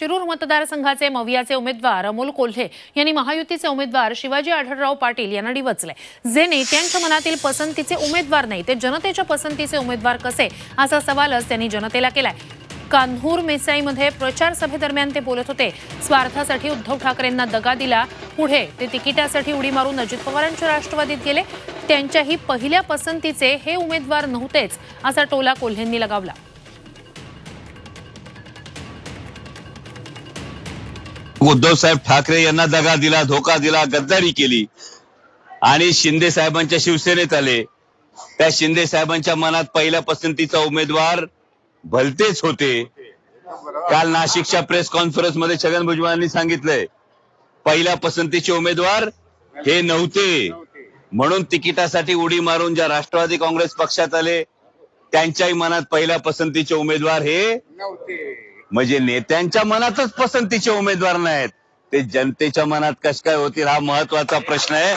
शिरूर मतदारसंघाचे मवियाचे उमेदवार अमोल कोल्हे यांनी महायुतीचे उमेदवार शिवाजी आढळराव पाटील यांना डिवचले. जे नेत्यांच्या मनातील पसंतीचे उमेदवार नाही ते जनतेच्या पसंतीचे उमेदवार कसे? असा सवालच त्यांनी जनतेला केलाय. कान्हूर मेसाईमध्ये प्रचार सभेदरम्यान ते बोलत होते स्वार्थासाठी उद्धव ठाकरेंना दगा दिला पुढे ते तिकिटासाठी उडी मारून अजित पवारांच्या राष्ट्रवादीत गेले. त्यांच्याही पहिल्या पसंतीचे हे उमेदवार नव्हतेच असा टोला कोल्हेंनी लगावला. उद्धव साहेब ठाकरे यांना दगा दिला धोका दिला गद्दारी केली. आणि शिंदे साहेबांच्या शिवसेनेत आले. त्या शिंदे साहेबांच्या मनात पहिल्या पसंतीचा उमेदवार भलतेच होते. काल नाशिकच्या प्रेस कॉन्फरन्समध्ये छगन भुजबळांनी सांगितलंय पहिल्या पसंतीचे उमेदवार हे नव्हते. म्हणून तिकिटासाठी उडी मारून ज्या राष्ट्रवादी काँग्रेस पक्षात आले त्यांच्याही मनात पहिल्या पसंतीचे उमेदवार हे म्हणजे नेत्यांच्या मनातच पसंतीचे उमेदवार नाहीत. ते जनतेच्या मनात कश काय होतील हा महत्त्वाचा प्रश्न आहे.